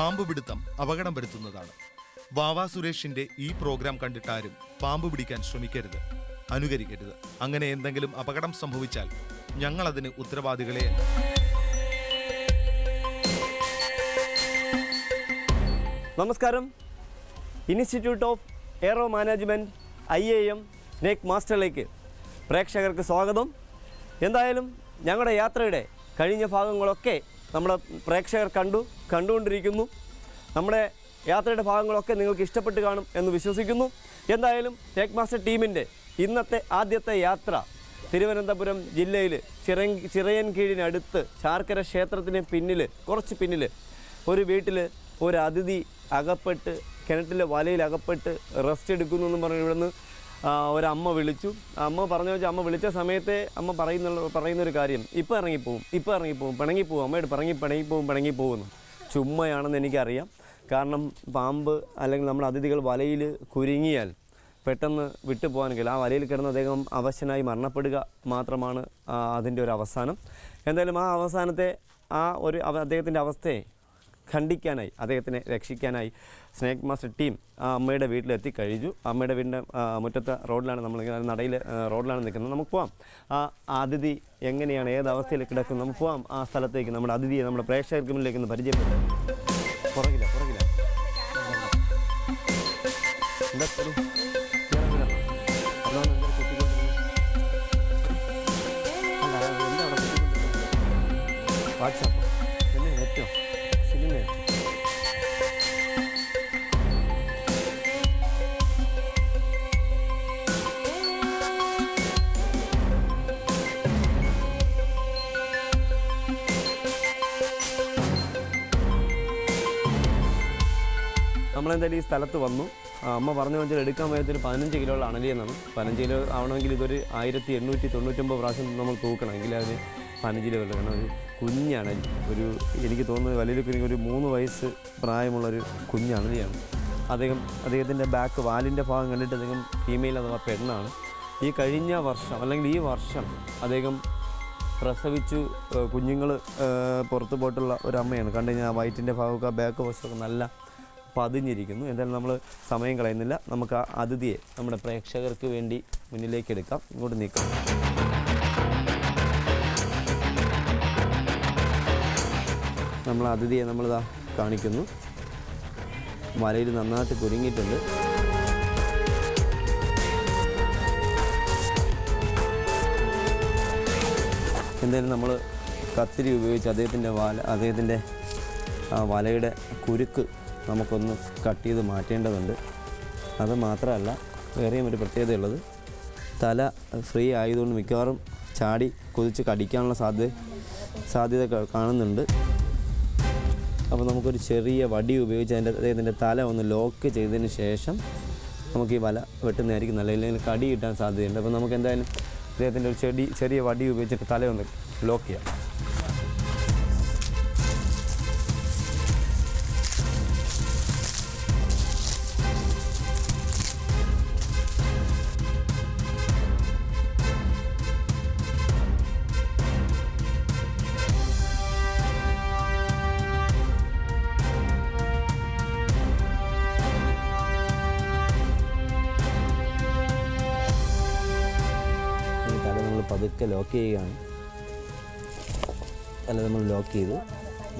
പാമ്പ് പിടുത്തം അപകടം വരുത്തുന്നതാണ്. വാവാ സുരേഷിന്റെ ഈ പ്രോഗ്രാം കണ്ടിട്ടാരും പാമ്പ് പിടിക്കാൻ ശ്രമിക്കരുത്. അനുകരിക്കരുത്. അങ്ങനെ എന്തെങ്കിലും അപകടം സംഭവിച്ചാൽ ഞങ്ങൾ അതിന് ഉത്തരവാദികളെ നമസ്കാരം. Institute of aero management I A M snake മാസ്റ്ററിലേക്ക് പ്രേക്ഷകർക്ക് സ്വാഗതം. എന്തായാലും ഞങ്ങളുടെ യാത്രയുടെ കഴിഞ്ഞ ഭാഗങ്ങളൊക്കെ നമ്മുടെ പ്രേക്ഷകർ കണ്ടു കണ്ടുകൊണ്ടിരിക്കുന്നു. നമ്മുടെ യാത്രയുടെ ഭാഗങ്ങളൊക്കെ നിങ്ങൾക്ക് ഇഷ്ടപ്പെട്ട് കാണും എന്ന് വിശ്വസിക്കുന്നു. എന്തായാലും ടേക്ക് മാസ്റ്റർ ടീമിന്റെ ഇന്നത്തെ ആദ്യത്തെ യാത്ര തിരുവനന്തപുരം ജില്ലയിൽ ചിറ ചിറയൻകീഴിനടുത്ത് ചാർക്കര ക്ഷേത്രത്തിന് പിന്നിൽ കുറച്ച് പിന്നിൽ ഒരു വീട്ടിൽ ഒരു അതിഥി അകപ്പെട്ട് കിണറ്റിലെ വലയിൽ അകപ്പെട്ട് റെസ്റ്റ് എടുക്കുന്നു എന്ന് പറഞ്ഞ് ഇവിടുന്ന്. ഒരമ്മ വിളിച്ചു. അമ്മ പറഞ്ഞു വെച്ചാൽ അമ്മ വിളിച്ച സമയത്തെ അമ്മ പറയുന്ന പറയുന്നൊരു കാര്യം. ഇപ്പോൾ ഇറങ്ങിപ്പോവും. ഇപ്പോൾ ഇറങ്ങിപ്പോവും. പിണങ്ങിപ്പോവും. അമ്മയോട് പിണങ്ങി പിണങ്ങിപ്പോവും പിണങ്ങിപ്പോകുന്നു ചുമ്മയാണെന്ന് എനിക്കറിയാം. കാരണം പാമ്പ് അല്ലെങ്കിൽ നമ്മൾ അതിഥികൾ വലയിൽ കുരുങ്ങിയാൽ പെട്ടെന്ന് വിട്ടു പോകാൻ കഴിയില്ല. ആ വലയിൽ കിടന്ന് അദ്ദേഹം അവശനായി മരണപ്പെടുക മാത്രമാണ് അതിന്റെ ഒരു അവസാനം. എന്തായാലും ആ അവസാനത്തെ ആ ഒരു അദ്ദേഹത്തിന്റെ അവസ്ഥയെ ഖണ്ഡിക്കാനായി അദ്ദേഹത്തിനെ രക്ഷിക്കാനായി സ്നേക് മാസ്റ്റർ ടീം ആ അമ്മയുടെ വീട്ടിലെത്തി കഴിഞ്ഞു. അമ്മയുടെ വീടിന്റെ മുറ്റത്തെ റോഡിലാണ് നമ്മൾ നടയിൽ റോഡിലാണ് നിൽക്കുന്നത്. നമുക്ക് പോവാം. ആ അതിഥി എങ്ങനെയാണ് ഏത് അവസ്ഥയിൽ കിടക്കുന്നു? നമുക്ക് പോവാം. ആ സ്ഥലത്തേക്ക് നമ്മുടെ അതിഥിയെ നമ്മുടെ പ്രേക്ഷകർക്ക് മുന്നിലേക്ക് ഒന്ന് പരിചയപ്പെടാം പുറകില്ല പുറകില്ല ഒരു- നമ്മളെന്തായാലും ഈ സ്ഥലത്ത് വന്നു. അമ്മ പറഞ്ഞു വെച്ചാൽ എടുക്കാൻ വേണ്ടി ഒരു പതിനഞ്ച് കിലോയുള്ള അണലി എന്നാണ് പതിനഞ്ച് കിലോ ആവണമെങ്കിൽ ഇതൊരു ആയിരത്തി എണ്ണൂറ്റി തൊണ്ണൂറ്റൊമ്പത് പ്രാവശ്യം നമ്മൾ തൂക്കണം. എങ്കിൽ അതിന് പതിനഞ്ച് കിലോ വരും കാരണം ഒരു കുഞ്ഞണലി ഒരു എനിക്ക് തോന്നുന്നത് വലിയ ഒരു മൂന്ന് വയസ്സ് പ്രായമുള്ളൊരു കുഞ്ഞണലിയാണ് അദ്ദേഹം അദ്ദേഹത്തിന്റെ ബാക്ക് വാലിന്റെ ഭാഗം കണ്ടിട്ട് അദ്ദേഹം ഫീമെയിൽ അഥവാ പെണ്ണാണ്. ഈ കഴിഞ്ഞ വർഷം അല്ലെങ്കിൽ ഈ വർഷം അദ്ദേഹം പ്രസവിച്ചു. കുഞ്ഞുങ്ങൾ പുറത്തു പോയിട്ടുള്ള ഒരു അമ്മയാണ് കണ്ടു കഴിഞ്ഞാൽ വയറ്റിന്റെ ഭാഗമൊക്കെ ബാക്ക് വശമൊക്കെ നല്ല പതിഞ്ഞിരിക്കുന്നു. എന്തായാലും നമ്മൾ സമയം കളയുന്നില്ല. നമുക്ക് ആ അതിഥിയെ നമ്മുടെ പ്രേക്ഷകർക്ക് വേണ്ടി മുന്നിലേക്ക് എടുക്കാം. ഇങ്ങോട്ട് നീക്കാം. നമ്മൾ അതിഥിയെ നമ്മളിതാ കാണിക്കുന്നു. വലയിൽ നന്നായിട്ട് കുരുങ്ങിയിട്ടുണ്ട്. എന്തായാലും നമ്മൾ കത്തിരി ഉപയോഗിച്ച് അദ്ദേഹത്തിന്റെ വല അദ്ദേഹത്തിന്റെ വലയുടെ കുരുക്ക് നമുക്കൊന്ന് കട്ട് ചെയ്ത് മാറ്റേണ്ടതുണ്ട്. അത് മാത്രമല്ല വേറെയും ഒരു പ്രത്യേകതയുള്ളത് തല ഫ്രീ ആയതുകൊണ്ട് മിക്കവാറും ചാടി കുതിച്ച് കടിക്കാനുള്ള സാധ്യത സാധ്യത കാണുന്നുണ്ട്. അപ്പോൾ നമുക്കൊരു ചെറിയ വടി ഉപയോഗിച്ച് അതിന്റെ അദ്ദേഹത്തിന്റെ തല ഒന്ന് ലോക്ക് ചെയ്തതിന് ശേഷം നമുക്ക് ഈ വല വെട്ടുന്നതായിരിക്കും നല്ല ഇല്ലെങ്കിൽ കടി കിട്ടാൻ സാധ്യതയുണ്ട്. അപ്പോൾ നമുക്ക് എന്തായാലും അദ്ദേഹത്തിന്റെ ഒരു ചെടി ചെറിയ വടി ഉപയോഗിച്ചിട്ട് തല ഒന്ന് ലോക്ക് ചെയ്യാം. പതുക്കെ ലോക്ക് ചെയ്യുകയാണ്. അല്ല നമ്മൾ ലോക്ക് ചെയ്തു.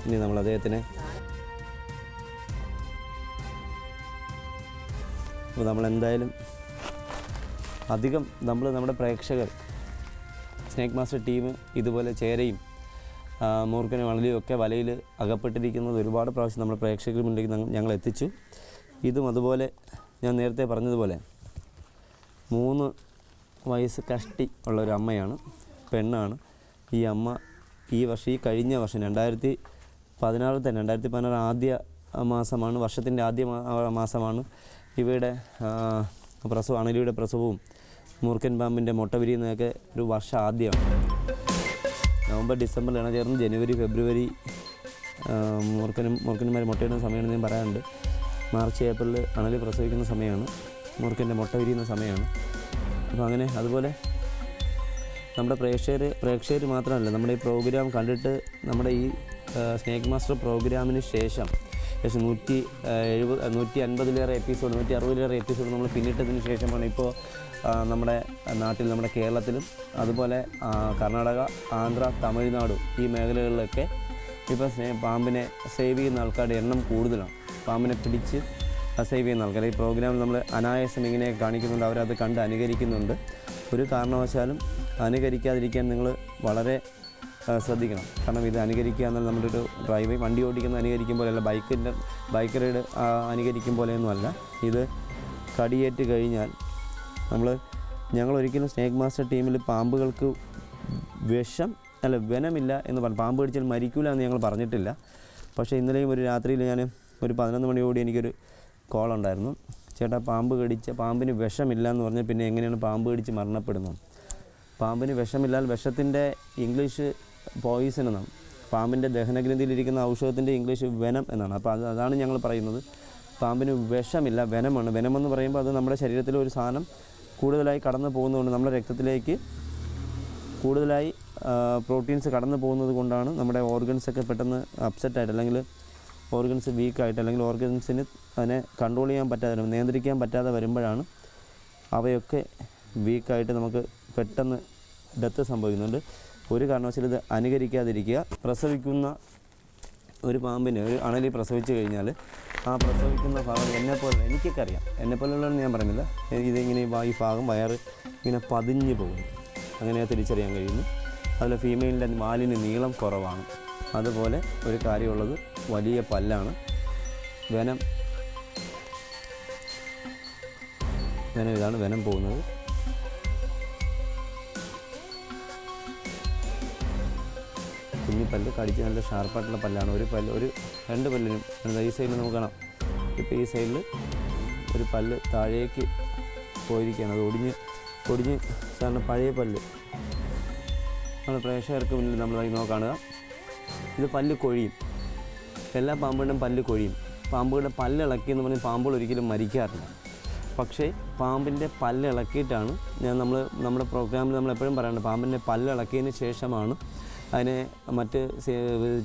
ഇനി നമ്മൾ അദ്ദേഹത്തിന് അപ്പോൾ നമ്മൾ എന്തായാലും അധികം നമ്മൾ നമ്മുടെ പ്രേക്ഷകർ സ്നേക്ക് മാസ്റ്റർ ടീം ഇതുപോലെ ചേരയും മൂർഖനും വളരെയും ഒക്കെ വലയിൽ അകപ്പെട്ടിരിക്കുന്നത് ഒരുപാട് പ്രാവശ്യം നമ്മുടെ പ്രേക്ഷകർ മുന്നിലേക്ക് ഞങ്ങൾ എത്തിച്ചു. ഇതും അതുപോലെ ഞാൻ നേരത്തെ പറഞ്ഞതുപോലെ മൂന്ന് വയസ്സ് കഷ്ടി ഉള്ള ഒരു അമ്മയാണ് പെണ്ണാണ്. ഈ അമ്മ ഈ വർഷം ഈ കഴിഞ്ഞ വർഷം രണ്ടായിരത്തി പതിനാറിൽ തന്നെ രണ്ടായിരത്തി പതിനാറ് ആദ്യ മാസമാണ് വർഷത്തിന്റെ ആദ്യ മാസമാണ് ഇവയുടെ പ്രസവം അണലിയുടെ പ്രസവവും മൂർക്കൻ പാമ്പിന്റെ മുട്ട വിരിയുന്നതൊക്കെ ഒരു വർഷം ആദ്യമാണ്. നവംബർ ഡിസംബറിൽ ഇണചേർന്ന് ജനുവരി ഫെബ്രുവരി മൂർക്കനും മൂർക്കന്മാർ മുട്ടയിടുന്ന സമയമാണ് ഞാൻ പറയാറുണ്ട്. മാർച്ച് ഏപ്രിൽ അണലി പ്രസവിക്കുന്ന സമയമാണ് മൂർക്കന്റെ മുട്ട വിരിയുന്ന സമയമാണ്. അപ്പോൾ അങ്ങനെ അതുപോലെ നമ്മുടെ പ്രേക്ഷകർ പ്രേക്ഷകർ മാത്രമല്ല നമ്മുടെ ഈ പ്രോഗ്രാം കണ്ടിട്ട് നമ്മുടെ ഈ സ്നേക്ക് മാസ്റ്റർ പ്രോഗ്രാമിന് ശേഷം ഏകദേശം നൂറ്റി എഴുപത് നൂറ്റി അൻപതിലേറെ എപ്പിസോഡ് നൂറ്റി അറുപതിലേറെ എപ്പിസോഡ് നമ്മൾ പിന്നിട്ടതിന് ശേഷമാണ് ഇപ്പോൾ നമ്മുടെ നാട്ടിൽ നമ്മുടെ കേരളത്തിലും അതുപോലെ കർണാടക ആന്ധ്ര തമിഴ്നാട് ഈ മേഖലകളിലൊക്കെ ഇപ്പോൾ പാമ്പിനെ സേവ് ചെയ്യുന്ന ആൾക്കാരുടെ എണ്ണം കൂടുതലാണ്. പാമ്പിനെ പിടിച്ച് സേവ് ചെയ്യുന്ന ഈ പ്രോഗ്രാം നമ്മൾ അനായാസം ഇങ്ങനെ കാണിക്കുന്നുണ്ട്. അവരത് കണ്ട് അനുകരിക്കുന്നുണ്ട്. ഒരു കാരണവശാലും അനുകരിക്കാതിരിക്കാൻ നിങ്ങൾ വളരെ ശ്രദ്ധിക്കണം. കാരണം ഇത് അനുകരിക്കുക എന്നാൽ നമ്മുടെ ഒരു ഡ്രൈവ് വണ്ടി ഓടിക്കുന്ന അനുകരിക്കും പോലെയല്ല ബൈക്കിന്റെ ബൈക്ക് റൈഡ് അനുകരിക്കും പോലെയൊന്നുമല്ല ഇത് കടിയേറ്റ് കഴിഞ്ഞാൽ നമ്മൾ ഞങ്ങൾ ഒരിക്കലും സ്നേക്ക് മാസ്റ്റർ ടീമിൽ പാമ്പുകൾക്ക് വിഷം അല്ല വനമില്ല എന്ന് പറഞ്ഞു. പാമ്പ് കടിച്ചാൽ മരിക്കൂല എന്ന് ഞങ്ങൾ പറഞ്ഞിട്ടില്ല. പക്ഷേ ഇന്നലെയും ഒരു രാത്രിയിൽ ഞാൻ ഒരു പതിനൊന്ന് മണിയോടി എനിക്കൊരു കോൾ ഉണ്ടായിരുന്നു ചേട്ടാ പാമ്പ് കടിച്ച പാമ്പിന് വിഷമില്ല എന്ന് പറഞ്ഞാൽ പിന്നെ എങ്ങനെയാണ് പാമ്പ് കടിച്ച് മരണപ്പെടുന്നത്? പാമ്പിന് വിഷമില്ലാൽ വിഷത്തിന്റെ ഇംഗ്ലീഷ് പോയിസൺ എന്നാണ്. പാമ്പിന്റെ ദഹനഗ്രന്ഥിയിലിരിക്കുന്ന ഔഷധത്തിന്റെ ഇംഗ്ലീഷ് വെനം എന്നാണ്. അപ്പോൾ അത് അതാണ് ഞങ്ങൾ പറയുന്നത്. പാമ്പിന് വിഷമില്ല വെനമാണ്. വെനമെന്ന് പറയുമ്പോൾ അത് നമ്മുടെ ശരീരത്തിലെ ഒരു സാധനം കൂടുതലായി കടന്നു പോകുന്നതുകൊണ്ട് നമ്മുടെ രക്തത്തിലേക്ക് കൂടുതലായി പ്രോട്ടീൻസ് കടന്നു പോകുന്നത് കൊണ്ടാണ് നമ്മുടെ ഓർഗൻസൊക്കെ പെട്ടെന്ന് അപ്സെറ്റായിട്ട് അല്ലെങ്കിൽ ഓർഗൻസ് വീക്കായിട്ട് അല്ലെങ്കിൽ ഓർഗൻസിന് അതിനെ കൺട്രോൾ ചെയ്യാൻ പറ്റാതെ നിയന്ത്രിക്കാൻ പറ്റാതെ വരുമ്പോഴാണ് അവയൊക്കെ വീക്കായിട്ട് നമുക്ക് പെട്ടെന്ന് ഡെത്ത് സംഭവിക്കുന്നുണ്ട്. ഒരു കാരണവശാലും ഇത് അനുകരിക്കാതിരിക്കുക. പ്രസവിക്കുന്ന ഒരു പാമ്പിന് ഒരു അണലി പ്രസവിച്ചു കഴിഞ്ഞാൽ ആ പ്രസവിക്കുന്ന ഭാഗം എന്നെപ്പോലെ എനിക്കൊക്കെ അറിയാം എന്നെപ്പോലുള്ളതെന്ന് ഞാൻ പറയുന്നില്ല. ഇതിങ്ങനെ ഈ ഭാഗം വയറ് ഇങ്ങനെ പതിഞ്ഞു പോകുന്നു. അങ്ങനെ തിരിച്ചറിയാൻ കഴിയുന്നു. അതിൽ ഫീമെയിലിന്റെ മാലിന് നീളം കുറവാണ്. അതുപോലെ ഒരു കാര്യമുള്ളത് വലിയ പല്ലാണ്. വനം. വനം ഇതാണ് വനം പോകുന്നത്. കുഞ്ഞു പല്ല് കടിച്ച് നല്ല ഷാർപ്പായിട്ടുള്ള പല്ലാണ്. ഒരു പല്ല് ഒരു രണ്ട് പല്ലിനും ഈ സൈഡിൽ നമുക്ക് കാണാം. ഇപ്പോൾ ഈ സൈഡിൽ ഒരു പല്ല് താഴേക്ക് പോയിരിക്കുകയാണ്. അത് ഒടിഞ്ഞ് ഒടിഞ്ഞ് സാറിന് പഴയ പല്ല്. നമ്മുടെ പ്രേക്ഷകർക്ക് മുന്നിൽ നമ്മൾ നോ കാണുക ഇത് പല്ല് കൊഴിയും. എല്ലാ പാമ്പുകളുടെയും പല്ല് കൊഴിയും. പാമ്പുകളുടെ പല്ല് ഇളക്കി എന്ന് പറഞ്ഞാൽ പാമ്പുകൾ ഒരിക്കലും മരിക്കാറില്ല. പക്ഷേ പാമ്പിന്റെ പല്ല് ഇളക്കിയിട്ടാണ് ഞാൻ നമ്മൾ നമ്മുടെ പ്രോഗ്രാമിൽ നമ്മൾ എപ്പോഴും പറയാറുണ്ട് പാമ്പിന്റെ പല്ല് ഇളക്കിയതിന് ശേഷമാണ് അതിനെ മറ്റ്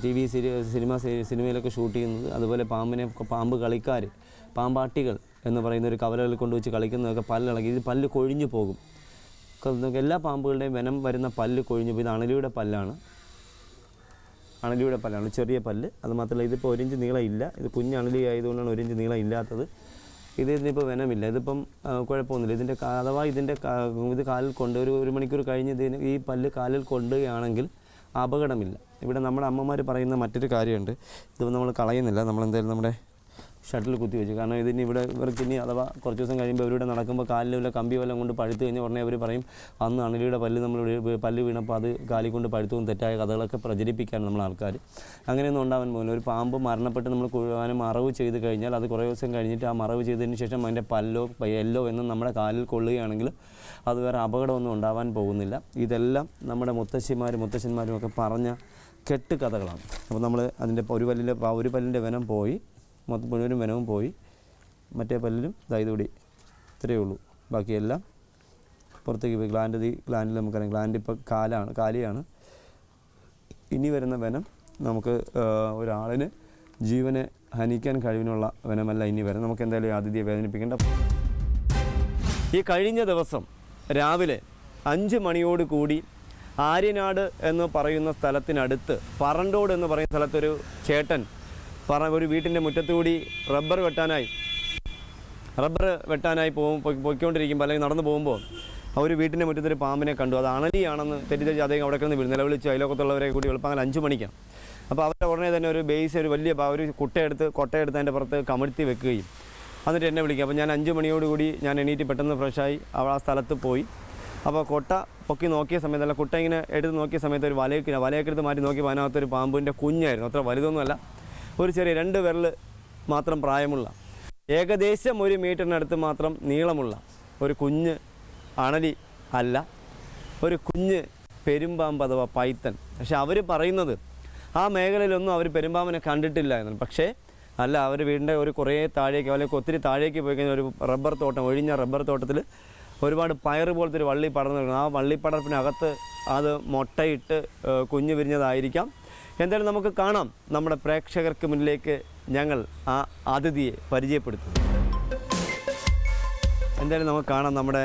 ടി വി സിനിമ സിനിമയിലൊക്കെ ഷൂട്ട് ചെയ്യുന്നത്. അതുപോലെ പാമ്പിനെ പാമ്പ് കളിക്കാർ പാമ്പാട്ടികൾ എന്ന് പറയുന്ന ഒരു കവലകളിൽ കൊണ്ടുവച്ച് കളിക്കുന്നതൊക്കെ പല്ലിളക്കി ഇത് പല്ല് കൊഴിഞ്ഞു പോകും. എല്ലാ പാമ്പുകളുടെയും വനം വരുന്ന പല്ല് കൊഴിഞ്ഞു പോയി ഇത് അണലിയുടെ പല്ലാണ്. അണലിയുടെ പല്ലാണ് ചെറിയ പല്ല്. അത് മാത്രമല്ല ഇതിപ്പോൾ ഒരു ഇഞ്ച് നീളം ഇല്ല. ഇത് കുഞ്ഞ് അണലി ആയതുകൊണ്ടാണ് ഒരു ഇഞ്ച് നീളം ഇല്ലാത്തത്. ഇത് ഇതിനിപ്പോൾ വനമില്ല. ഇതിപ്പം കുഴപ്പമൊന്നുമില്ല. ഇതിന്റെ അഥവാ ഇതിന്റെ ഇത് കാലിൽ കൊണ്ട് ഒരു ഒരു മണിക്കൂർ കഴിഞ്ഞ് ഇതിന് ഈ പല്ല് കാലിൽ കൊണ്ടുകയാണെങ്കിൽ അപകടമില്ല. ഇവിടെ നമ്മുടെ അമ്മമാർ പറയുന്ന മറ്റൊരു കാര്യമുണ്ട്. ഇത് നമ്മൾ കളയുന്നില്ല. നമ്മളെന്തായാലും നമ്മുടെ ഷട്ടിൽ കുത്തി വെച്ചു. കാരണം ഇതിന് ഇവിടെ ഇവർക്ക് ഇനി അഥവാ കുറച്ച് ദിവസം കഴിയുമ്പോൾ ഇവരുടെ നടക്കുമ്പോൾ കാലിൽ വല്ല കമ്പി വല്ലതും കൊണ്ട് പഴുത്ത് കഴിഞ്ഞ് ഉടനെ അവർ പറയും അന്ന് അണലിയുടെ പല്ല് നമ്മൾ പല്ല് വീണപ്പോൾ അത് കാലി കൊണ്ട് പഴുത്തും തെറ്റായ കഥകളൊക്കെ പ്രചരിപ്പിക്കാൻ നമ്മൾ ആൾക്കാർ അങ്ങനെയൊന്നും ഉണ്ടാവാൻ പോകുന്നില്ല. ഒരു പാമ്പ് മരണപ്പെട്ട് നമ്മൾ കുഴുവാനും മറവ് ചെയ്ത് കഴിഞ്ഞാൽ അത് കുറേ ദിവസം കഴിഞ്ഞിട്ട് ആ മറവ് ചെയ്തതിന് ശേഷം അതിന്റെ പല്ലോ എല്ലോ എന്നും നമ്മുടെ കാലിൽ കൊള്ളുകയാണെങ്കിൽ അത് വേറെ അപകടമൊന്നും ഉണ്ടാവാൻ പോകുന്നില്ല. ഇതെല്ലാം നമ്മുടെ മുത്തശ്ശിമാരും മുത്തശ്ശന്മാരും ഒക്കെ പറഞ്ഞ കെട്ട് കഥകളാണ്. അപ്പോൾ നമ്മൾ അതിന്റെ ഒരു പല്ലിന്റെ ഒരു പല്ലിന്റെ വനം പോയി. മൊത്തം മുഴുവനും വനവും പോയി. മറ്റേ പല്ലിലും ഇതായത് കൂടി ഇത്രയേ ഉള്ളൂ. ബാക്കിയെല്ലാം പുറത്തേക്ക് പോയി. ഗ്ലാൻഡ് ഗ്ലാൻഡിൽ നമുക്കറിയാം. ഗ്ലാൻഡ് ഇപ്പോൾ കാലാണ് കാലിയാണ്. ഇനി വരുന്ന വനം നമുക്ക് ഒരാളിന് ജീവനെ ഹനിക്കാൻ കഴിവിനുള്ള വനമല്ല ഇനി വരാം നമുക്ക് എന്തായാലും അതിഥിയെ വേദനിപ്പിക്കേണ്ട. ഈ കഴിഞ്ഞ ദിവസം രാവിലെ അഞ്ച് മണിയോട് കൂടി ആര്യനാട് എന്ന് പറയുന്ന സ്ഥലത്തിനടുത്ത് പറണ്ടോട് എന്ന് പറയുന്ന സ്ഥലത്തൊരു ചേട്ടൻ പറ ഒരു വീട്ടിന്റെ മുറ്റത്തുകൂടി റബ്ബർ വെട്ടാനായി. റബ്ബർ വെട്ടാനായി പോകും പൊയ്- പൊയ്ക്കൊണ്ടിരിക്കുമ്പോൾ അല്ലെങ്കിൽ നടന്നു പോകുമ്പോൾ ആ ഒരു വീട്ടിന്റെ മുറ്റത്തൊരു പാമ്പിനെ കണ്ടു. അത് അണലിയാണെന്ന് തെറ്റിദ്ധരിച്ച് അദ്ദേഹം അവിടെ കിടന്ന് നിലവിളിച്ച് അയലോക്കത്തുള്ളവരെ കൂടി വെളുപ്പാങ്ങൽ അഞ്ച് മണിക്കാണ് അപ്പോൾ അവരുടെ ഉടനെ തന്നെ ഒരു ബേസ് ഒരു വലിയ ഒരു കുട്ടയെടുത്ത് കൊട്ടയെടുത്ത് അതിന്റെ പുറത്ത് കമഴ്ത്തി വെക്കുകയും എന്നിട്ട് എന്നെ വിളിക്കുക അപ്പോൾ ഞാൻ അഞ്ച് മണിയോടുകൂടി ഞാൻ എണീറ്റ് പെട്ടെന്ന് ഫ്രഷായി അവൾ ആ സ്ഥലത്ത് പോയി. അപ്പോൾ കൊട്ട പൊക്കി നോക്കിയ സമയത്ത് അല്ല കുട്ട ഇങ്ങനെ എടുത്ത് നോക്കിയ സമയത്ത് ഒരു വലയൊക്കെ വലയൊക്കെ എടുത്ത് മാറ്റി നോക്കിയപ്പോൾ അതിനകത്തൊരു പാമ്പിന്റെ കുഞ്ഞായിരുന്നു. അത്ര വലുതൊന്നുമല്ല. ഒരു ചെറിയ രണ്ട് വിരൽ മാത്രം പ്രായമുള്ള ഏകദേശം ഒരു മീറ്ററിനടുത്ത് മാത്രം നീളമുള്ള ഒരു കുഞ്ഞ് അണലി അല്ല ഒരു കുഞ്ഞ് പെരുമ്പാമ്പ് അഥവാ പൈത്തൻ പക്ഷെ അവർ പറയുന്നത് ആ മേഖലയിലൊന്നും അവർ പെരുമ്പാമ്പിനെ കണ്ടിട്ടില്ല എന്നാണ്. പക്ഷേ അല്ല അവർ വീടിന്റെ ഒരു കുറേ താഴേക്ക് അല്ലെങ്കിൽ ഒത്തിരി താഴേക്ക് പോയി കഴിഞ്ഞാൽ ഒരു റബ്ബർ തോട്ടം ഒഴിഞ്ഞ റബ്ബർ തോട്ടത്തിൽ ഒരുപാട് പയർ പോലത്തെ ഒരു വള്ളി പടർന്നു ആ വള്ളിപ്പടർപ്പിനകത്ത് അത് മുട്ടയിട്ട് കുഞ്ഞു വിരിഞ്ഞതായിരിക്കാം. എന്തായാലും നമുക്ക് കാണാം നമ്മുടെ പ്രേക്ഷകർക്ക് മുന്നിലേക്ക് ഞങ്ങൾ ആ അതിഥിയെ പരിചയപ്പെടുത്തുന്നു എന്തായാലും നമുക്ക് കാണാം നമ്മുടെ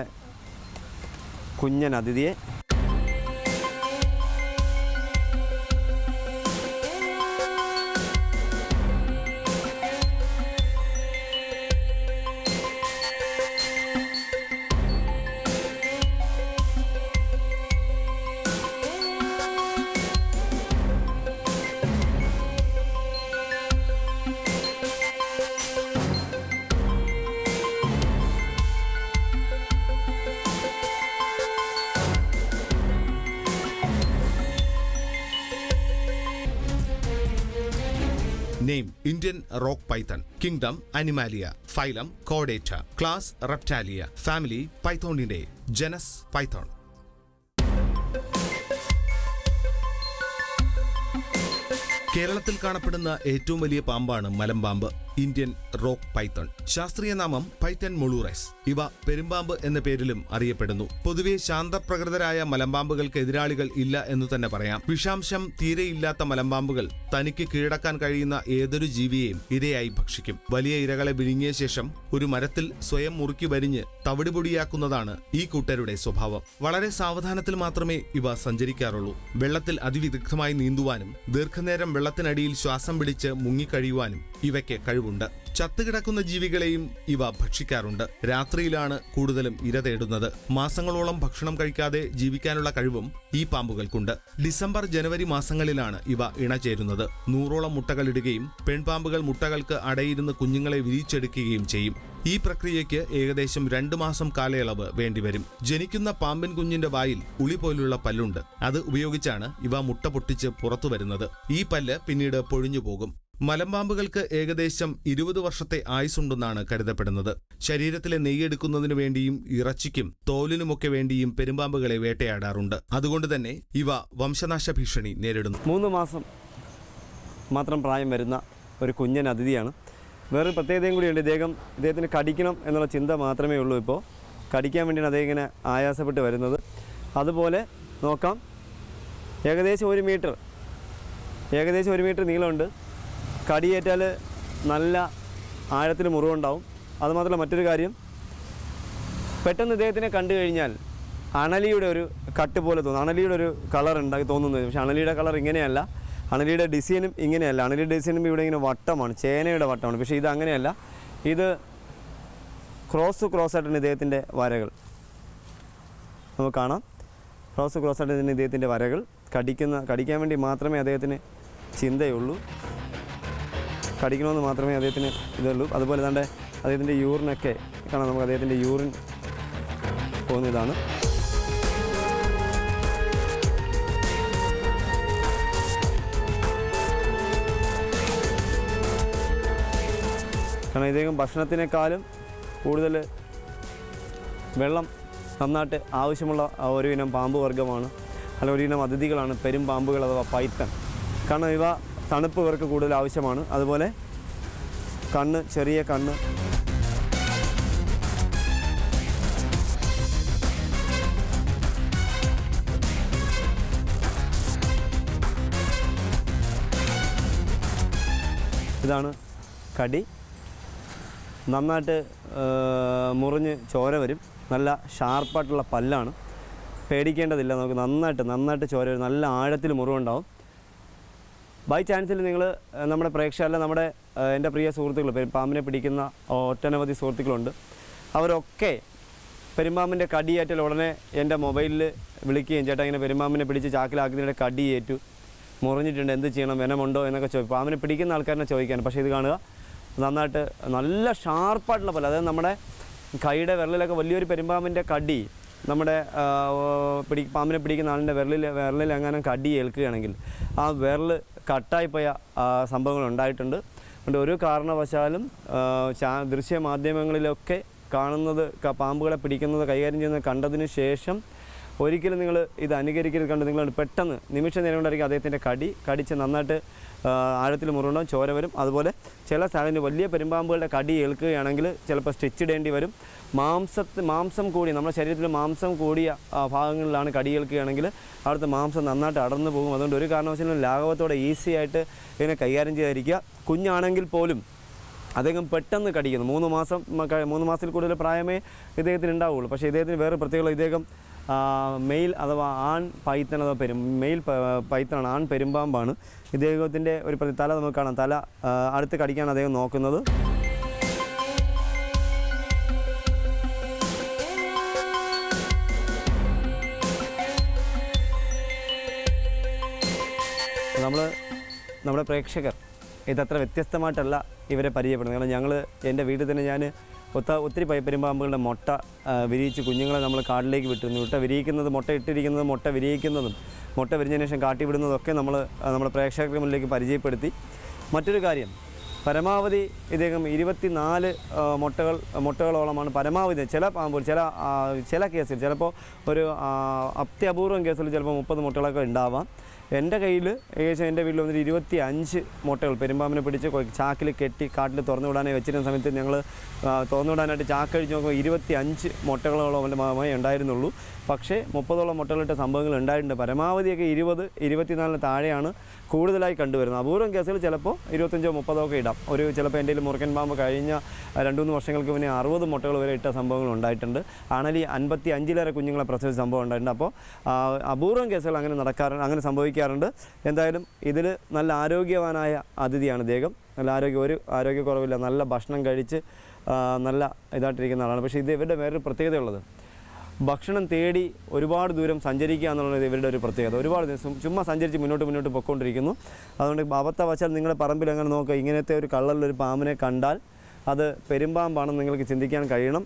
കുഞ്ഞൻ അതിഥിയെ. Rock python. Kingdom Animalia. Phylum Chordata. Class Reptalia. Family Pythonidae. Genus Python. കേരളത്തിൽ കാണപ്പെടുന്ന ഏറ്റവും വലിയ പാമ്പാണ് മലമ്പാമ്പ് ഇന്ത്യൻ റോക്ക് പൈത്തൺ. ശാസ്ത്രീയ നാമം പൈത്തൺ മുളൂറൈസ്. ഇവ പെരുമ്പാമ്പ് എന്ന പേരിലും അറിയപ്പെടുന്നു. പൊതുവെ ശാന്തപ്രകൃതരായ മലമ്പാമ്പുകൾക്ക് എതിരാളികൾ ഇല്ല എന്ന് തന്നെ പറയാം. വിഷാംശം തീരെയില്ലാത്ത മലമ്പാമ്പുകൾ തനിക്ക് കീഴടക്കാൻ കഴിയുന്ന ഏതൊരു ജീവിയെയും ഇരയായി ഭക്ഷിക്കും. വലിയ ഇരകളെ വിഴുങ്ങിയ ശേഷം ഒരു മരത്തിൽ സ്വയം മുറുക്കി വരിഞ്ഞ് തവിടുപൊടിയാക്കുന്നതാണ് ഈ കൂട്ടരുടെ സ്വഭാവം. വളരെ സാവധാനത്തിൽ മാത്രമേ ഇവ സഞ്ചരിക്കാറുള്ളൂ. വെള്ളത്തിൽ അതിവിദഗ്ധമായി നീന്തുവാനും ദീർഘനേരം വെള്ളത്തിനടിയിൽ ശ്വാസം പിടിച്ച് മുങ്ങിക്കഴിയുവാനും ഇവയ്ക്ക് കഴിവുണ്ട്. ചത്തുകിടക്കുന്ന ജീവികളെയും ഇവ ഭക്ഷിക്കാറുണ്ട്. രാത്രിയിലാണ് കൂടുതലും ഇര തേടുന്നത്. മാസങ്ങളോളം ഭക്ഷണം കഴിക്കാതെ ജീവിക്കാനുള്ള കഴിവും ഈ പാമ്പുകൾക്കുണ്ട്. ഡിസംബർ ജനുവരി മാസങ്ങളിലാണ് ഇവ ഇണചേരുന്നത്. നൂറോളം മുട്ടകളിടുകയും പെൺപാമ്പുകൾ മുട്ടകൾക്ക് അടയിരുന്ന് കുഞ്ഞുങ്ങളെ വിരിച്ചെടുക്കുകയും ചെയ്യും. ഈ പ്രക്രിയയ്ക്ക് ഏകദേശം രണ്ടു മാസം കാലയളവ് വേണ്ടിവരും. ജനിക്കുന്ന പാമ്പിൻ കുഞ്ഞിന്റെ വായിൽ ഉളി പോലുള്ള പല്ലുണ്ട്. അത് ഉപയോഗിച്ചാണ് ഇവ മുട്ട പൊട്ടിച്ച് പുറത്തു വരുന്നത് ഈ പല്ല് പിന്നീട് പൊഴിഞ്ഞു പോകും മലമ്പാമ്പുകൾക്ക് ഏകദേശം ഇരുപത് വർഷത്തെ ആയുസുണ്ടെന്നാണ് കരുതപ്പെടുന്നത്. ശരീരത്തിലെ നെയ്യെടുക്കുന്നതിനു വേണ്ടിയും ഇറച്ചിക്കും തോലിനുമൊക്കെ വേണ്ടിയും പെരുമ്പാമ്പുകളെ വേട്ടയാടാറുണ്ട്. അതുകൊണ്ട് തന്നെ ഇവ വംശനാശ ഭീഷണി നേരിടുന്നു. മൂന്ന് മാസം മാത്രം പ്രായം വരുന്ന ഒരു കുഞ്ഞൻ അതിഥിയാണ്. വേറൊരു പ്രത്യേകതയും കൂടിയുണ്ട് ഇദ്ദേഹം ഇദ്ദേഹത്തിന് കടിക്കണം എന്നുള്ള ചിന്ത മാത്രമേ ഉള്ളൂ ഇപ്പോൾ. കടിക്കാൻ വേണ്ടിയാണ് അദ്ദേഹം ഇങ്ങനെ ആയാസപ്പെട്ട് വരുന്നത്. അതുപോലെ നോക്കാം. ഏകദേശം ഒരു മീറ്റർ ഏകദേശം ഒരു മീറ്റർ നീളമുണ്ട്. കടിയേറ്റാൽ നല്ല ആഴത്തിൽ മുറിവുണ്ടാവും. അതുമാത്രമല്ല മറ്റൊരു കാര്യം പെട്ടെന്ന് ഇദ്ദേഹത്തിനെ കണ്ടു കഴിഞ്ഞാൽ അണലിയുടെ ഒരു കട്ട് പോലെ തോന്നും. അണലിയുടെ ഒരു കളർ ഉണ്ടാക്കി തോന്നുന്നത്. പക്ഷേ അണലിയുടെ കളർ ഇങ്ങനെയല്ല. അണലിയുടെ ഡിസൈനും ഇങ്ങനെയല്ല. അണലിയുടെ ഡിസൈനും ഇവിടെ ഇങ്ങനെ വട്ടമാണ് ചേനയുടെ വട്ടമാണ്. പക്ഷേ ഇത് അങ്ങനെയല്ല. ഇത് ക്രോസ് ക്രോസ് ആയിട്ടാണ് ഇദ്ദേഹത്തിന്റെ വരകൾ. നമുക്ക് കാണാം. ക്രോസ് ക്രോസ് ആയിട്ട് ഇദ്ദേഹത്തിന്റെ വരകൾ. കടിക്കുന്ന കടിക്കാൻ വേണ്ടി മാത്രമേ അദ്ദേഹത്തിന് ചിന്തയുള്ളൂ. കടിക്കണമെന്ന് മാത്രമേ അദ്ദേഹത്തിന് ഇതുള്ളൂ. അതുപോലെ തന്നെ അദ്ദേഹത്തിന്റെ യൂറിനൊക്കെ കാണാം. നമുക്ക് അദ്ദേഹത്തിന്റെ യൂറിൻ പോകുന്നതാണ് കാരണം ഇദ്ദേഹം ഭക്ഷണത്തിനേക്കാളും കൂടുതൽ വെള്ളം നന്നായിട്ട് ആവശ്യമുള്ള ഒരു ഇനം പാമ്പ് വർഗമാണ് അല്ല ഒരു ഇനം അതിഥികളാണ്. പെരും പാമ്പുകൾ അഥവാ പൈത്തൺ. കാരണം ഇവ തണുപ്പ് ഇവർക്ക് കൂടുതൽ ആവശ്യമാണ്. അതുപോലെ കണ്ണ് ചെറിയ കണ്ണ്. ഇതാണ് കടി. നന്നായിട്ട് മുറിഞ്ഞ് ചോര വരും. നല്ല ഷാർപ്പായിട്ടുള്ള പല്ലാണ്. പേടിക്കേണ്ടതില്ല. നമുക്ക് നന്നായിട്ട് നന്നായിട്ട് ചോര വരും. നല്ല ആഴത്തിൽ മുറിവുണ്ടാവും. ബൈ ചാൻസിൽ നിങ്ങൾ നമ്മുടെ പ്രേക്ഷകരല്ല നമ്മുടെ എന്റെ പ്രിയ സുഹൃത്തുക്കൾ പാമ്പിനെ പിടിക്കുന്ന ഒട്ടനവധി സുഹൃത്തുക്കളുണ്ട്. അവരൊക്കെ പെരുമ്പാമ്പിന്റെ കടിയേറ്റൽ ഉടനെ എന്റെ മൊബൈലിൽ വിളിക്കുകയും ചേട്ടാ ഇങ്ങനെ പെരുമ്പാമ്പിനെ പിടിച്ച് ചാക്കിലാക്കുന്നതിന്റെ കടിയേറ്റു. മുറിഞ്ഞിട്ടുണ്ട് എന്ത് ചെയ്യണം വനമുണ്ടോ എന്നൊക്കെ ചോദിക്കും പാമ്പിനെ പിടിക്കുന്ന ആൾക്കാരനെ ചോദിക്കാൻ പക്ഷേ ഇത് കാണുക നന്നായിട്ട് നല്ല ഷാർപ്പായിട്ടുള്ള പോലെ അതായത് നമ്മുടെ കൈയുടെ വിരലിലൊക്കെ വലിയൊരു പെരുമ്പാമ്പിന്റെ കടി നമ്മുടെ പിടി പാമ്പിനെ പിടിക്കുന്ന ആളിന്റെ വിരലിൽ വിരലിൽ എങ്ങാനും കടി ഏൽക്കുകയാണെങ്കിൽ ആ വിരൽ കട്ടായിപ്പോയ സംഭവങ്ങൾ ഉണ്ടായിട്ടുണ്ട്. അതുകൊണ്ട് ഒരു കാരണവശാലും ദൃശ്യ മാധ്യമങ്ങളിലൊക്കെ കാണുന്നത് പാമ്പുകളെ പിടിക്കുന്നത് കൈകാര്യം ചെയ്യുന്നത് കണ്ടതിന് ശേഷം ഒരിക്കലും നിങ്ങൾ ഇത് അനുകരിക്കരുത് കണ്ട് നിങ്ങൾ പെട്ടെന്ന് നിമിഷ നേരം കൊണ്ടായിരിക്കും അദ്ദേഹത്തിന്റെ കടി കടിച്ച് നന്നായിട്ട് ആഴത്തിൽ മുറിവുണ്ടാവും ചോര വരും. അതുപോലെ ചില സാഹചര്യം വലിയ പെരുമ്പാമ്പുകളുടെ കടി ഏൽക്കുകയാണെങ്കിൽ ചിലപ്പോൾ സ്റ്റിച്ച് ഇടേണ്ടി വരും. മാംസത്ത് മാംസം കൂടി നമ്മുടെ ശരീരത്തിൽ മാംസം കൂടിയ ഭാഗങ്ങളിലാണ് കടി ഏൽക്കുകയാണെങ്കിൽ അവിടുത്തെ മാംസം നന്നായിട്ട് അടർന്നു പോകും. അതുകൊണ്ട് ഒരു കാരണവശാലും ലാഘവത്തോടെ ഈസി ആയിട്ട് ഇതിനെ കൈകാര്യം ചെയ്തായിരിക്കുക കുഞ്ഞാണെങ്കിൽ പോലും അദ്ദേഹം പെട്ടെന്ന് കടിക്കുന്നു. മൂന്ന് മാസം മൂന്ന് മാസത്തിൽ കൂടുതൽ പ്രായമേ ഇദ്ദേഹത്തിന് ഉണ്ടാവുള്ളൂ. പക്ഷേ ഇദ്ദേഹത്തിന് വേറെ പ്രത്യേകത ഇദ്ദേഹം മെയിൽ അഥവാ ആൺ പൈത്തൻ അഥവാ പെരും മെയിൽ പൈത്തനാണ് ആൺ പെരുമ്പാമ്പാണ്. ഇദ്ദേഹത്തിന്റെ ഒരു പ്രതി- തല നമുക്ക് കാണാം. തല അടുത്ത് കടിക്കാണ് അദ്ദേഹം നോക്കുന്നത്. നമ്മൾ നമ്മുടെ പ്രേക്ഷകർ ഇതത്ര വ്യത്യസ്തമായിട്ടല്ല ഇവരെ പരിചയപ്പെടുന്നത്. കാരണം ഞങ്ങൾ എന്റെ വീട്ടിൽ തന്നെ ഞാൻ ഒത്ത ഒത്തിരി പൈപ്പരിമ്പാമ്പുകളുടെ മുട്ട വിരിയിച്ച് കുഞ്ഞുങ്ങളെ നമ്മൾ കാട്ടിലേക്ക് വിട്ടിരുന്നു മുട്ട വിരിയിക്കുന്നത് മുട്ട ഇട്ടിരിക്കുന്നതും മുട്ട വിരിയിക്കുന്നതും മുട്ട വിരിഞ്ഞതിന് ശേഷം കാട്ടി വിടുന്നതൊക്കെ നമ്മൾ നമ്മുടെ പ്രേക്ഷകർക്ക് മുന്നിലേക്ക് പരിചയപ്പെടുത്തി. മറ്റൊരു കാര്യം പരമാവധി ഇദ്ദേഹം ഇരുപത്തിനാല് മുട്ടകൾ മുട്ടകളോളമാണ് പരമാവധി ചില പാമ്പുകൾ ചില ചില കേസിൽ ചിലപ്പോൾ ഒരു അത്യപൂർവം കേസിൽ ചിലപ്പോൾ മുപ്പത് മുട്ടകളൊക്കെ ഉണ്ടാവാം. എന്റെ കയ്യിൽ ഏകദേശം എന്റെ വീട്ടിൽ വന്നിട്ട് ഇരുപത്തി അഞ്ച് മുട്ടകൾ പെരുമ്പാമ്പിനെ പിടിച്ച് ചാക്കിൽ കെട്ടി കാട്ടിൽ തുറന്നു വിടാനായി വെച്ചിരുന്ന സമയത്ത് ഞങ്ങൾ തുറന്നു വിടാനായിട്ട് ചാക്കഴിച്ച് നോക്കുമ്പോൾ ഇരുപത്തി അഞ്ച് മുട്ടകളോളം അവന്റെ ഉണ്ടായിരുന്നുള്ളൂ. പക്ഷേ മുപ്പതോളം മുട്ടകളിട്ട സംഭവങ്ങൾ ഉണ്ടായിട്ടുണ്ട്. പരമാവധിയൊക്കെ ഇരുപത് ഇരുപത്തിനാലിന് താഴെയാണ് കൂടുതലായി കണ്ടുവരുന്നത്. അപൂർവം കേസുകൾ ചിലപ്പോൾ ഇരുപത്തഞ്ചോ മുപ്പതോ ഒക്കെ ഇടാം. ഒരു ചിലപ്പോൾ എന്റെ മുറുക്കൻ പാമ്പ് കഴിഞ്ഞ രണ്ട് മൂന്ന് വർഷങ്ങൾക്ക് മുന്നേ അറുപത് മുട്ടകൾ വരെ ഇട്ട സംഭവങ്ങൾ ഉണ്ടായിട്ടുണ്ട്. ആണലി അൻപത്തി അഞ്ചിലേറെ കുഞ്ഞുങ്ങളെ പ്രസവിച്ച സംഭവം ഉണ്ടായിട്ടുണ്ട്. അപ്പോൾ അപൂർവം കേസുകൾ അങ്ങനെ നടക്കാറുണ്ട് അങ്ങനെ സംഭവിക്കാറുണ്ട്. എന്തായാലും ഇതിൽ നല്ല ആരോഗ്യവാനായ അതിഥിയാണ് ദേഹം നല്ല ആരോഗ്യം ഒരു ആരോഗ്യക്കുറവില്ല. നല്ല ഭക്ഷണം കഴിച്ച് നല്ല ഇതായിട്ടിരിക്കുന്ന ആളാണ്. പക്ഷേ ഇത് ഇവരുടെ വേറൊരു പ്രത്യേകതയുള്ളത്. ഭക്ഷണം തേടി ഒരുപാട് ദൂരം സഞ്ചരിക്കുക എന്നുള്ളത് ഇവരുടെ ഒരു പ്രത്യേകത. ഒരുപാട് ദിവസം ചുമ്മാ സഞ്ചരിച്ച് മുന്നോട്ട് മുന്നോട്ട് പൊയ്ക്കൊണ്ടിരിക്കുന്നു. അതുകൊണ്ട് അബദ്ധ വച്ചാൽ നിങ്ങളെ പറമ്പിൽ അങ്ങനെ നോക്കുക? ഇങ്ങനത്തെ ഒരു കള്ളറിലൊരു പാമ്പിനെ കണ്ടാൽ അത് പെരുമ്പാമ്പാണെന്ന് നിങ്ങൾക്ക് ചിന്തിക്കാൻ കഴിയണം.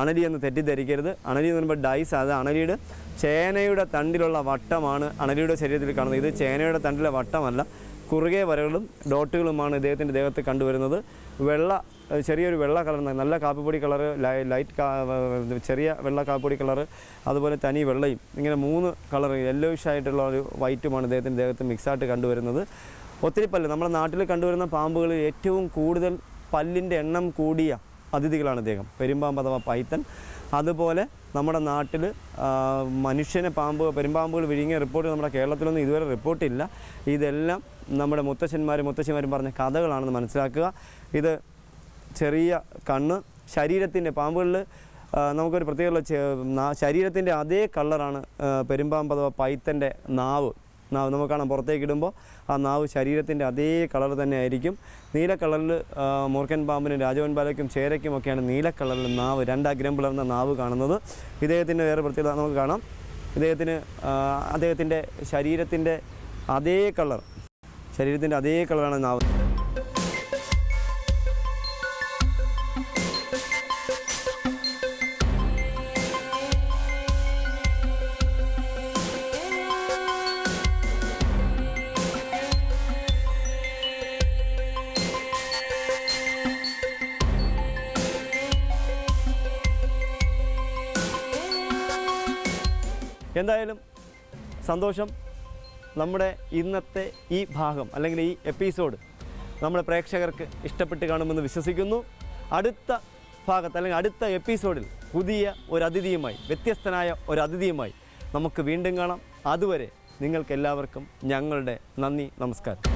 അണലി എന്ന് തെറ്റിദ്ധരിക്കരുത്. അണലി എന്ന് പറയുമ്പോൾ ഡൈസ് അത് അണലിയുടെ ചേനയുടെ തണ്ടിലുള്ള വട്ടമാണ് അണലിയുടെ ശരീരത്തിൽ കാണുന്നത്. ഇത് ചേനയുടെ തണ്ടിലെ വട്ടമല്ല കുറുകെ വരകളും ഡോട്ടുകളുമാണ് ഇദ്ദേഹത്തിന്റെ ദേഹത്ത് കണ്ടുവരുന്നത്. വെള്ള ചെറിയൊരു വെള്ള കളർ നല്ല കാപ്പിപ്പൊടി കളറ് ലൈറ്റ് ചെറിയ വെള്ള കാപ്പിപ്പൊടി കളർ അതുപോലെ തനി വെള്ളയും ഇങ്ങനെ മൂന്ന് കളർ യെല്ലോയിഷ് ആയിട്ടുള്ള ഒരു വൈറ്റുമാണ് ഇദ്ദേഹത്തിന്റെ ദേഹത്ത് മിക്സായിട്ട് കണ്ടുവരുന്നത്. ഒത്തിരി പല്ല് നമ്മുടെ നാട്ടിൽ കണ്ടുവരുന്ന പാമ്പുകളിൽ ഏറ്റവും കൂടുതൽ പല്ലിന്റെ എണ്ണം കൂടിയ അതിഥികളാണ് ഇദ്ദേഹം. പെരുമ്പാമ്പ് അഥവാ പൈത്തൻ. അതുപോലെ നമ്മുടെ നാട്ടിൽ മനുഷ്യനെ പാമ്പ് പെരുമ്പാമ്പുകൾ വിഴുങ്ങിയ റിപ്പോർട്ട് നമ്മുടെ കേരളത്തിലൊന്നും ഇതുവരെ റിപ്പോർട്ടില്ല ഇതെല്ലാം നമ്മുടെ മുത്തശ്ശന്മാരും മുത്തശ്ശിമാരും പറഞ്ഞ കഥകളാണെന്ന് മനസ്സിലാക്കുക. ഇത് ചെറിയ കണ്ണ് ശരീരത്തിന്റെ പാമ്പുകളിൽ നമുക്കൊരു പ്രത്യേകമുള്ള ശരീരത്തിന്റെ അതേ കളറാണ് പെരുമ്പാമ്പ് അഥവാ പൈത്തന്റെ നാവ്. നാവ് നമുക്ക് കാണാം പുറത്തേക്ക് ഇടുമ്പോൾ ആ നാവ് ശരീരത്തിന്റെ അതേ കളർ തന്നെ ആയിരിക്കും. നീല കളറിൽ മൂർക്കൻ പാമ്പിനും രാജവൻ ബാലയ്ക്കും ചേരയ്ക്കും ഒക്കെയാണ് നീല കളറിൽ നാവ് രണ്ടഗ്രം പിളർന്ന നാവ് കാണുന്നത്. ഇദ്ദേഹത്തിന്റെ വേറെ പ്രത്യേകത നമുക്ക് കാണാം. ഇദ്ദേഹത്തിന് അദ്ദേഹത്തിന്റെ ശരീരത്തിന്റെ അതേ കളർ ശരീരത്തിന്റെ അതേ കളറാണ് നാവ്. എന്തായാലും സന്തോഷം നമ്മുടെ ഇന്നത്തെ ഈ ഭാഗം അല്ലെങ്കിൽ ഈ എപ്പിസോഡ് നമ്മുടെ പ്രേക്ഷകർക്ക് ഇഷ്ടപ്പെട്ട് കാണുമെന്ന് വിശ്വസിക്കുന്നു. അടുത്ത ഭാഗത്ത് അല്ലെങ്കിൽ അടുത്ത എപ്പിസോഡിൽ പുതിയ ഒരു അതിഥിയുമായി വ്യത്യസ്തനായ ഒരു അതിഥിയുമായി നമുക്ക് വീണ്ടും കാണാം. അതുവരെ നിങ്ങൾക്കെല്ലാവർക്കും ഞങ്ങളുടെ നന്ദി നമസ്കാരം.